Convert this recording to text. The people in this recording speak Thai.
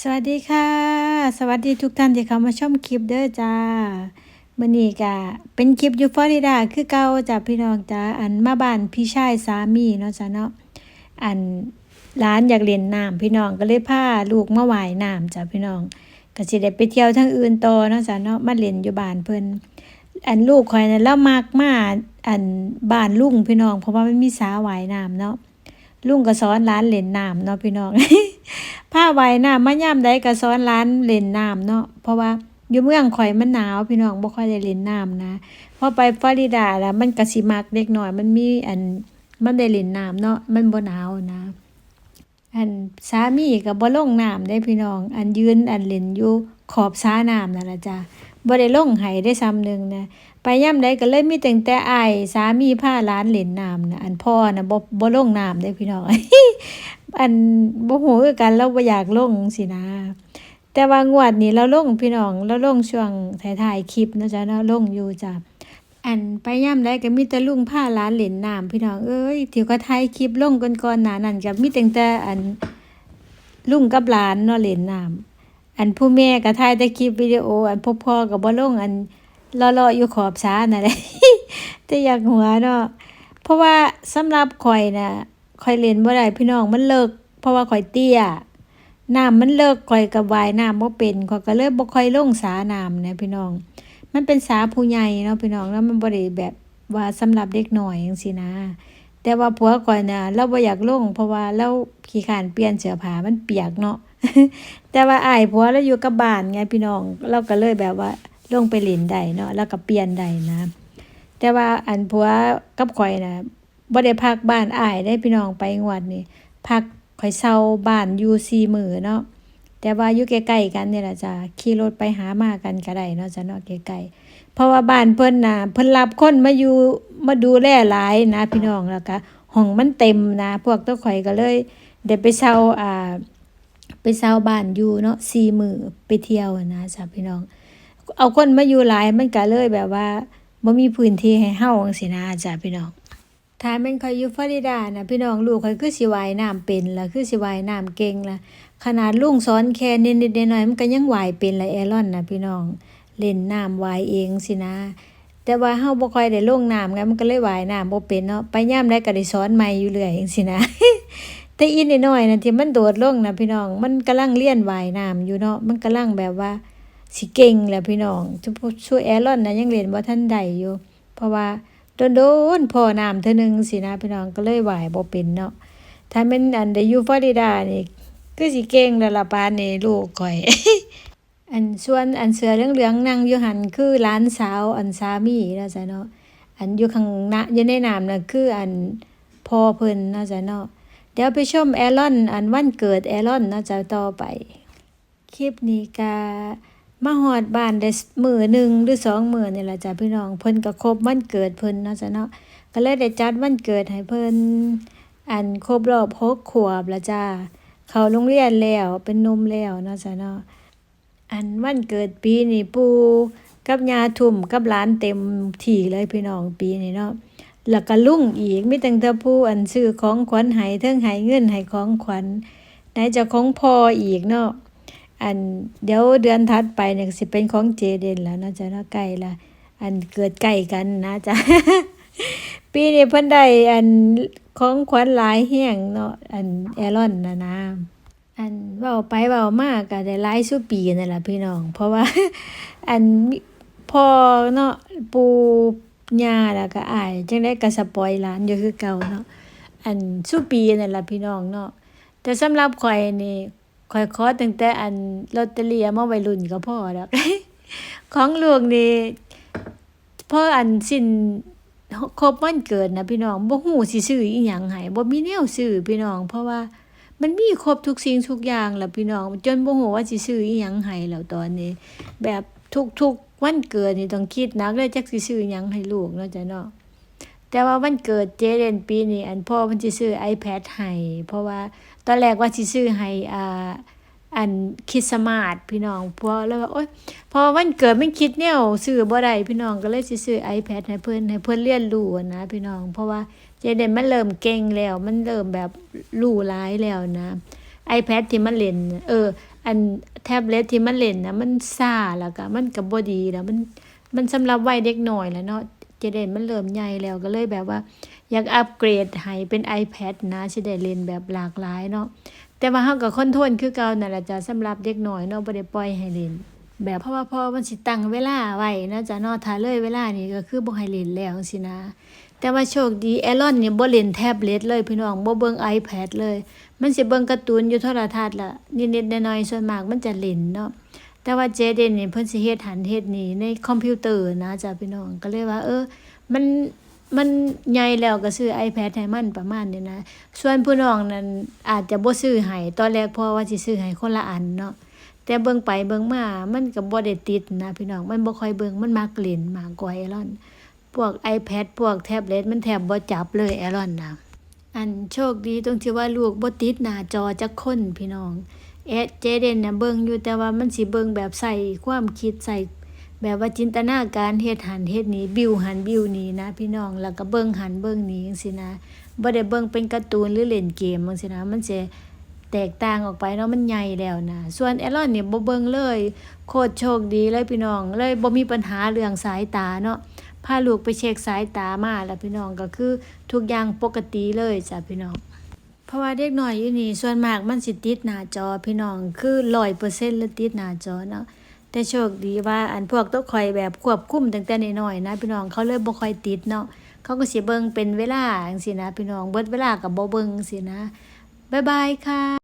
สวัสดีค่ะ สวัสดีทุกท่านที่เข้ามาชมคลิปเด้อจ้ามื้อนี้ก็เป็นคลิปอยู่ฟลอริดาคือเก่าจ้าพี่น้องจ้าอันมาบ้านพี่ชายสามีเนาะจ้าเนาะอันหลานอยากเล่นน้ำพี่น้องก็เลยพาลูกมาว่ายน้ำจ้าพี่น้องก็สิได้ไปเที่ยวทางอื่นต่อเนาะจ้าเนาะมาเล่นอยู่บ้านเพิ่นอันลูกข่อยน่ะแล้วมักมาอันบ้านลุงพี่น้อง เพราะว่ามันมีสระว่ายน้ำเนาะ ลุงก็สอนหลานเล่นน้ำเนาะพี่น้องผ้าว่ายน้ำมายามใดก็สอนร้านเล่นน้ำเนาะเพราะว่าอยู่เมืองข่อยมันหนาวพี่น้องบ่ค่อยได้เล่นน้ำนะพอไปฟลอริดาแล้วมันก็สิมักเด็กน้อย มันมีอันมันได้เล่นน้ำเนาะมันบ่หนาวนะ อันสามีก็บบ่ลงน้ำได้พี่น้อง อันยืนอันเล่นอยู่ขอบสระน้ำนั่นละจ้ะ บ่ได้ลงให้ได้ซ้ำหนึงนะไปยามใดก็เลยมีแต่งแต่อายสามีพาหลานเล่นน้ำนะอันพ่อนะบ่บ่ลงน้ำได้พี่น้องอันบ่ฮู้คือกันเราบ่อยากลงสินะ แต่ว่างวดนี้เราลงพี่น้องเราลงช่วงท้ายๆคลิปนะจ้ะเนาะลงอยู่จ้ะอันไปยามใดก็มีแต่ลุงพาหลานเล่นน้ำพี่น้องเอ้ยที่ก็ถ่ายคลิปลงก่อนๆหน้านั้นก็มีแต่งแต่อันลุงกับหลานเนาะเล่นน้ำ อันผู้แม่ก็ถ่ายแต่คลิปวิดีโอ อันพ่อพ่อก็บ่ลงอันเลาะๆอยู่ขอบสระนั่นแหละแต่อยากหัวเนาะเพราะว่าสำหรับข่อยน่ะข่อยเล่นบ่ได้พี่น้องมันเลิก เพราะว่าข่อยเตี้ยน้ำมันเลิกข่อยก็ว่ายน้ำบ่เป็นข่อยก็เลยบ่ค่อยลงสาน้ำนะพี่น้อง มันเป็นสาผู้ใหญ่เนาะพี่น้องแล้วมันบ่ได้แบบว่าสำหรับเด็กหน้อยจังซี่นะ แต่ว่าผัวข่อยน่ะเราบ่อยากลง เพราะว่าเราขี้ข้านเปลี่ยนเสื้อผ้ามันเปียกเนาะ แต่ว่าอ้ายผัวเราอยู่กับบ้านไงพี่น้อง เราก็เลยแบบว่าลงไปเล่นได้เนาะแล้วก็เปลี่ยนได้นะ แต่ว่าอันผัวกับข่อยนะบ่ได้พักบ้านอ้ายได้พี่น้องไปงวดนี้พักข่อยเซาบ้านอยู่สี่มือเนาะแต่ว่าอยู่ใกล้ๆกันเนี่ยละจ้ะขี่รถไปหามากันก็ได้เนาะจ้ะเนาะใกล้ๆเพราะว่าบ้านเพิ่นน่ะเพิ่นรับคนมาอยู่มาดูแลหลายนะ พี่น้องแล้วก็ห้องมันเต็มนะ พวกตัวข่อยก็เลยได้ไปเซาอ่า ไปเซาบ้านอยู่เนาะสี่มือไปเที่ยวนะจ้ะพี่น้อง เอาคนมาอยู่หลายมันก็เลยแบบว่าบ่มีพื้นที่ให้เฮาจังซี่นะจ้ะพี่น้องถ้าม่นข่อยอยู่ฟลอริดานะพี่น้องลูกข่อยคือสิวายน้ำเป็นละคือสิวายน้ำเก่งละขนาดลุงสอนแค่นิดๆหน่อยๆมันก็ยังวายเป็นละแอรอนนะพี่น้องเล่นน้ำวายเองสินะ แต่ว่าเฮาบ่ค่อยได้ลงน้ำไงมันก็เลยวายน้ำบ่เป็นเนาะไปยามใดก็ได้สอนใหม่อยู่เรื่อยจังซี่นะ แต่อีนน้อยนะที่มันโดดลงนะพี่น้อง มันกำลังเรียนว่ายน้ำอยู่เนาะมันกำลังแบบว่าสิเก่งแหละพี่น้องช่วยแอรอนนะยังเรียนบ่ทันได้อยู่ เพราะว่าโดนๆพอน้ำเท่อนึงสินะพี่น้องก็เลยไหวบ่เป็นเนาะถ้าแม่นอันได้อยู่ฟลอริดานี่คือสิเก่งแล้วละปานนี้ลูกข่อย อันส่วนอันเสือเหลืองๆนั่งอยู่หันคือหลานสาวอันสามีนะจ๊ะเนาะอันอยู่ข้างหน้าอยู่ในน้ำน่ะคืออันพ่อเพิ่นนะจ๊ะเนาะ เดี๋ยวไปชมแอรอนอันวันเกิดแอรอนนะจ๊ะต่อไป คลิปนี้ก็มาฮอดบ้านได้มือหนึ่งหรือสองมื้อนี่ล่ะจ้ะพี่น้องเพิ่นก็ครบวันเกิดเพิ่นเนาะจ้ะเนาะก็เลยได้จัดวันเกิดให้เพิ่นอันครบรอบหกขวบล้วจ้าเขาโรงเรียนแล้วเป็นนมแล้วเนาะจ้ะเนาะอันวันเกิดปีนี้ปูกับยาทุ่มกับหลานเต็มที่เลยพี่น้องปีนี้เนาะ แล้วก็ลุงอีกมีตั้งแต่ผู้อันซื้อของขวัญให้เทิงให้เงินให้ของขวัญไหนจะของพออีกเนาะอันเดี๋ยวเดือนถัดไปเนี่ยสิเป็นของเจเดนแล้วนะจ๊ะเนาะใกล้ละอันเกิดใกล้กันนะจ๊ะปีนี้เพิ่นได้อันของขวัญหลายแห้งเนาะอันแอรอนนะนะอันเว้าไปเว้ามาก็ได้หลายสุปีนั่นแหละพี่น้อง เพราะว่า อันพ่อเนาะปู ย่าแล้วก็อายจังได๋ก็สปอยหลานอยู่คือเก่าเนาะอันสุปีนั่นล่ะพี่น้องเนาะแต่สำหรับข่อยนี่ข่อยขอตั้งแต่อันลอตเตอรี่เอามาไว้รุ่นก็พอดอกของลูกนี่พออันสิ้นครบวันเกิดนะพี่น้องบ่ฮู้สิซื้ออีหยังให้บ่มีแนวซื้อพี่น้อง เพราะว่ามันมีครบทุกสิ่งทุกอย่างแล้วพี่น้อง จนบ่ฮู้ว่าสิซื้ออีหยังให้แล้วตอนนี้ แบบทุกๆ วันเกิดนี่ต้องคิดนักเลยจักสิซื้อยังให้ลูกเนาะจ้ะเนาะแต่ว่าวันเกิดเจเดนปีนี้อันพ่อมันสิซื้อ iPad ให้เพราะว่าตอนแรกว่าสิซื้อให้อ่าอันคริสต์มาสพี่น้องพอแล้วว่าโอ๊ยพอวันเกิดไม่คิดแนวซื้อบ่ได้พี่น้องก็เลยสิซื้อ iPad ให้เพิ่นให้เพิ่นเรียนรู้นะ พี่น้อง เพราะว่าเจเดนมันเริ่มเก่งแล้ว มันเริ่มแบบรู้หลายแล้วนะ iPad ที่มันเล่น เออ อันแท็บเล็ตที่มันเล่นนะมันซ่าแล้วก็มันก็บ่ดีแล้วมันมันสำหรับวัยเด็กหน้อยแล้วเนาะเจเดนมันเริ่มใหญ่แล้วก็เลยแบบว่า อยากอัปเกรดให้เป็น iPad นะสิได้เล่นแบบหลากหลายเนาะแต่ว่าเฮาก็คอนโทรลคือเก่านั่นล่ะจ้ะสำหรับเด็กหน้อยเนาะบ่ได้ปล่อยให้เล่นแบบเพราะว่าพอมันสิตั้งเวลาไว้นะจ้ะเนาะถ้าเลยเวลานี่ก็คือบ่ให้เล่นแล้วสินะ แต่ว่าโชคดีแอรอนเนี่ยบ่เล่นแท็บเล็ตเลยพี่น้องบ่เบิ่ง iPad เลย มันสิเบิ่งการ์ตูนอยู่โทรทัศน์ล่ะนิดๆน่อยๆส่วนมากมันจะเล่นเนาะแต่ว่าเจเดนเนี่ยเพิ่นสิเฮ็ดหันเฮ็ดนี่ในคอมพิวเตอร์นะจ้ะพี่น้องก็เลยว่า เออ มันมันใหญ่แล้วก็ซื้อ iPad ให้มันประมาณนี้นะ ส่วนผู้น้องนั้นอาจจะบ่ซื้อให้ตอนแรกพอว่าสิซื้อให้คนละอันเนาะแต่เบิ่งไปเบิ่งมา มันก็บ่ได้ติดนะพี่น้อง มันบ่ค่อยเบิ่งมันมักเล่นมากกว่าไอรอน พวก iPad พวกแท็บเล็ตมันแทบบ่จับเลยไอรอนนะอันโชคดีตรงที่ว่าลูกบ่ติดหน้าจอจักคนพี่น้องเอเจเดนน่ะเบิ่งอยู่แต่ว่ามันสิเบิ่งแบบใส่ความคิดใส่แบบว่าจินตนาการเฮ็ดหันเฮ็ดนี้บิวหันบิวนี้นะ พี่น้องแล้วก็เบิ่งหันเบิ่งนี้จังซี่นะบ่ได้เบิ่งเป็นการ์ตูนหรือเล่นเกมจังซี่นะ มันสิแตกต่างออกไปเนาะมันใหญ่แล้วนะส่วนแอรอนเนี่ยบ่เบิ่งเลย โคตรโชคดีเลยพี่น้อง เลยบ่มีปัญหาเรื่องสายตาเนาะ พาลูกไปเช็คสายตามาแล้วพี่น้องก็คือทุกอย่างปกติเลยจ้ะพี่น้อง เพราะว่าเด็กหน้อยอยู่นี่ส่วนมากมันสิติดหน้าจอพี่น้องคือ100%เซ็นต์แลยติดหน้าจอเนาะแต่โชคดีว่าอันพวกต้องคอยแบบควบคุมตั้งแต่น้อยๆนะพี่น้องเขาเลยบ่ค่อยติดเนาะเขาก็สิเบิ่งเป็นเวลาจังซี่นะพี่น้องเบิดเวลาก็บ่เบิ่งจังซี่นะบ๊ายบายค่ะ